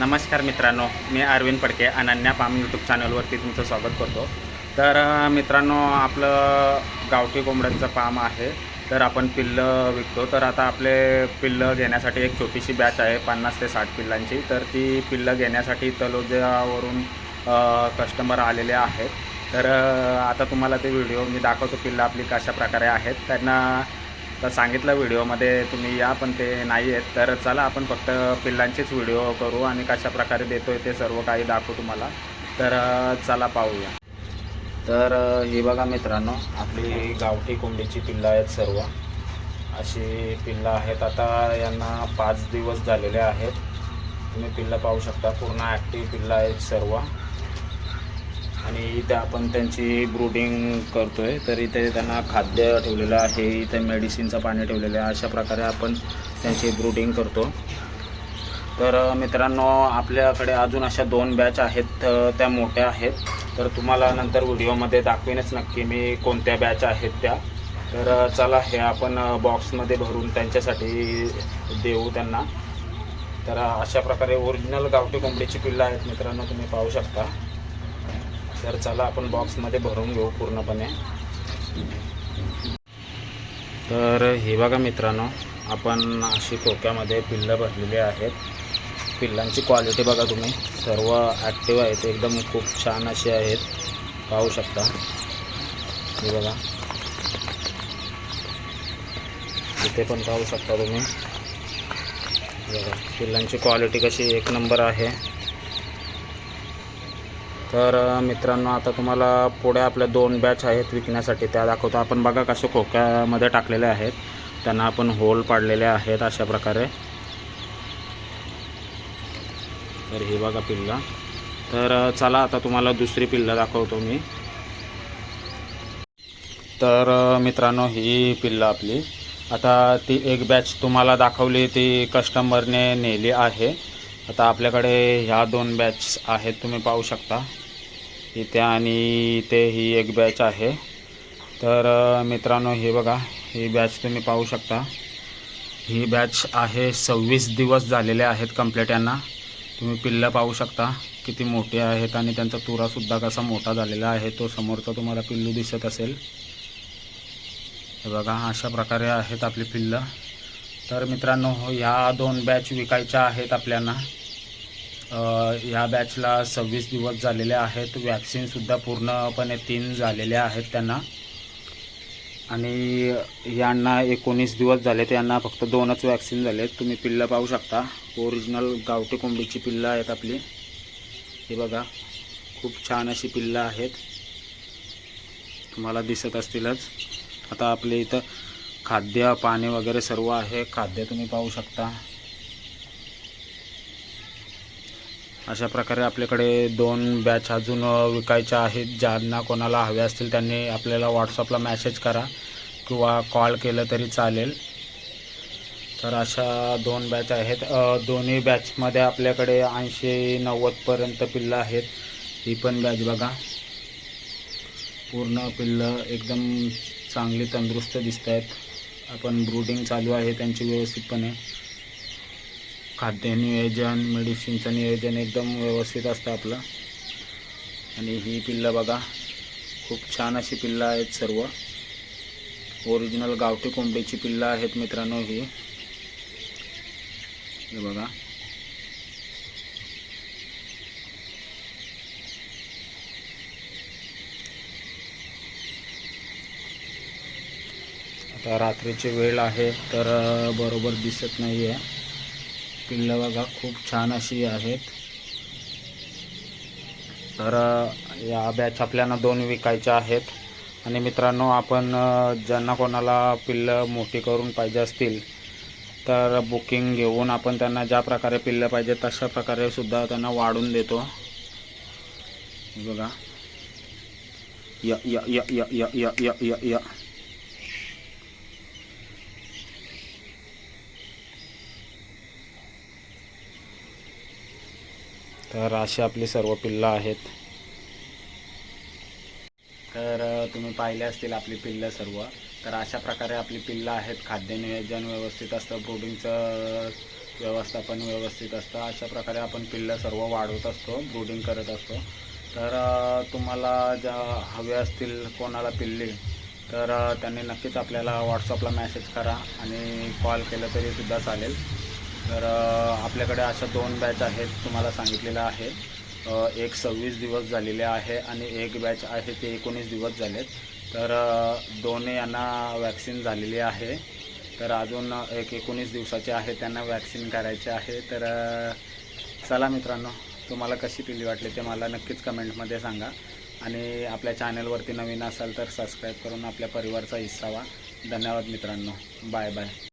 नमस्कार मित्रांनो मी अरविंद पडके अनन्या पाम यूट्यूब चॅनलवरती तुमचं स्वागत करतो. तर मित्रांनो आपलं गावठी कोंबड्यांचं फार्म आहे. तर आपण पिल्लं विकतो. तर आता आपले पिल्लं घेण्यासाठी एक छोटीशी बॅच आहे पन्नास ते साठ पिल्लांची. तर ती पिल्लं घेण्यासाठी तलोजावरून कस्टमर आलेले आहेत. तर आता तुम्हाला ते व्हिडिओ मी दाखवतो पिल्लं आपली कशा प्रकारे आहेत. त्यांना तर सांगितलं व्हिडिओमध्ये तुम्ही या पण ते नाही आहेत तर चला आपण फक्त पिल्लांचेच व्हिडिओ करू आणि कशा प्रकारे आहे ते सर्व काही दाखवू तुम्हाला. तर चला पाहूया. तर हे ही बघा मित्रांनो आपली गावठी कोंबडीची पिल्लं आहेत सर्व. अशी पिल्लं आहेत. आता यांना पाच दिवस झालेले आहेत. तुम्ही पिल्लं पाहू शकता. पूर्ण ॲक्टिव्ह पिल्लं आहेत सर्व. आणि इथे आपण त्यांची ब्रुडिंग करतोय. तर इथे त्यांना खाद्य ठेवलेलं आहे. इथे मेडिसिनचं पाणी ठेवलेलं आहे. अशा प्रकारे आपण त्यांची ब्रुडिंग करतो. तर मित्रांनो आपल्याकडे अजून अशा दोन बॅच आहेत. त्या मोठ्या आहेत. तर तुम्हाला नंतर व्हिडिओमध्ये दाखवीनच नक्की मी कोणत्या बॅच आहेत त्या. तर चला हे आपण बॉक्समध्ये भरून त्यांच्यासाठी देऊ त्यांना. तर अशा प्रकारे ओरिजिनल गावठी कोंबडीची पिल्लं आहेत मित्रांनो तुम्ही पाहू शकता. तर चला आपण बॉक्समध्ये भरून घेऊ पूर्णपणे. तर हे बघा मित्रांनो आपण अशी खोक्यामध्ये पिल्लं भरलेली आहेत. पिल्लांची क्वालिटी बघा तुम्ही. सर्व ॲक्टिव्ह आहेत एकदम खूप छान अशी आहेत. पाहू शकता. हे बघा. इथे पण पाहू शकता तुम्ही. बघा. पिल्लांची क्वालिटी कशी एक नंबर आहे. तर मित्रांनो आता तुम्हाला पुढे आपल्या दोन बॅच आहेत विकण्यासाठी. त्या दाखवतो. आपण बघा कसे खोक्यामध्ये टाकलेले आहेत. त्यांना आपण होल पाडलेले आहेत अशा प्रकारे. तर हे बघा पिल्ला. तर चला आता तुम्हाला दुसरी पिल्ला दाखवतो मी. तर मित्रांनो ही पिल्ला आपली. आता ती एक बॅच तुम्हाला दाखवली ती कस्टमरने नेली आहे. आता आपल्याकडे ह्या दोन बॅच आहेत. तुम्ही पाहू शकता. इथे आणि इथे ही एक बॅच आहे. तर मित्रांनो हे बघा ही बॅच तुम्ही पाहू शकता. ही बॅच आहे सव्वीस दिवस झालेले आहेत कंप्लीट यांना. तुम्ही पिल्लं पाहू शकता किती मोठी आहेत आणि त्यांचा तुरासुद्धा कसा मोठा झालेला आहे तो समोरचा तुम्हाला पिल्लू दिसत असेल. हे बघा अशा प्रकारे आहेत आपली पिल्लं. तर मित्रांनो ह्या दोन बॅच विकायच्या आहेत आपल्याला ह्या बॅचला सव्वीस दिवस झालेले आहेत. वॅक्सिनसुद्धा पूर्णपणे तीन झालेले आहेत त्यांना. आणि यांना एकोणीस दिवस झाले यांना फक्त दोनच वॅक्सिन झाले आहेत तुम्ही पिल्लं पाहू शकता. ओरिजिनल गावठी कोंबडीची पिल्लं आहेत आपली. हे बघा खूप छान अशी पिल्लं आहेत. तुम्हाला दिसत असतीलच. आता आपले इथं खाद्य पाणी वगैरे सर्व आहे. खाद्य तुम्ही पाहू शकता. अशा प्रकारे आपल्याकडे दोन बॅच अजून विकायच्या आहेत. ज्यांना कोणाला हव्या असतील त्यांनी आपल्याला व्हॉट्सअपला मॅसेज करा किंवा कॉल केलं तरी चालेल. तर अशा दोन बॅच आहेत. दोन्ही बॅचमध्ये आपल्याकडे ऐंशी नव्वदपर्यंत पिल्लं आहेत. ही पण बॅच बघा. पूर्ण पिल्लं एकदम चांगली तंदुरुस्त दिसत आहेत आपण ब्रूडिंग चालू आहे त्यांची व्यवस्थितपणे. खाद्य नियोजन मेडिसिनचं नियोजन एकदम व्यवस्थित असतं आपलं. आणि ही पिल्लं बघा खूप छान अशी पिल्लं आहेत सर्व. ओरिजिनल गावठी कोंबडीची पिल्लं आहेत मित्रांनो ही. हे बघा. आता रात्रीची वेळ आहे तर बरोबर दिसत नाही आहे पिल्लं बघा खूप छान अशी आहेत. तर या बॅच आपल्याला दोन विकायच्या आहेत. आणि मित्रांनो आपण ज्यांना कोणाला पिल्लं मोठी करून पाहिजे असतील तर बुकिंग घेऊन आपण त्यांना ज्या प्रकारे पिल्लं पाहिजे तशा प्रकारे सुद्धा त्यांना वाढून देतो. बघा. बघा य य य य य य य य. तर अशी आपली सर्व पिल्लं आहेत. तर तुम्ही पाहिले असतील आपली पिल्लं सर्व. तर अशा प्रकारे आपली पिल्लं आहेत. खाद्य नियोजन व्यवस्थित असतं. ब्रुडिंगचं व्यवस्थापन व्यवस्थित असतं. अशा प्रकारे आपण पिल्लं सर्व वाढवत असतो. ब्रुडिंग करत असतो. तर तुम्हाला ज्या हवे असतील कोणाला पिल्ली तर त्यांनी नक्कीच आपल्याला व्हॉट्सअपला मेसेज करा आणि कॉल केलं तरीसुद्धा चालेल. तर आपल्याकडे अशा दोन बॅच आहेत तुम्हाला सांगितलेलं आहे एक सव्वीस दिवस झालेले आहे आणि एक बॅच आहे ते एकोणीस दिवस झालेत. तर दोन्ही यांना वॅक्सिन झालेली आहे. तर अजून एक एकोणीस दिवसाचे आहे त्यांना वॅक्सिन करायचे आहे. तर चला मित्रांनो तुम्हाला कशी पिली वाटली ते मला नक्कीच कमेंटमध्ये सांगा. आणि आपल्या चॅनलवरती नवीन असाल तर सबस्क्राईब करून आपल्या परिवारचा हिस्सा व्हा. धन्यवाद मित्रांनो. Bye bye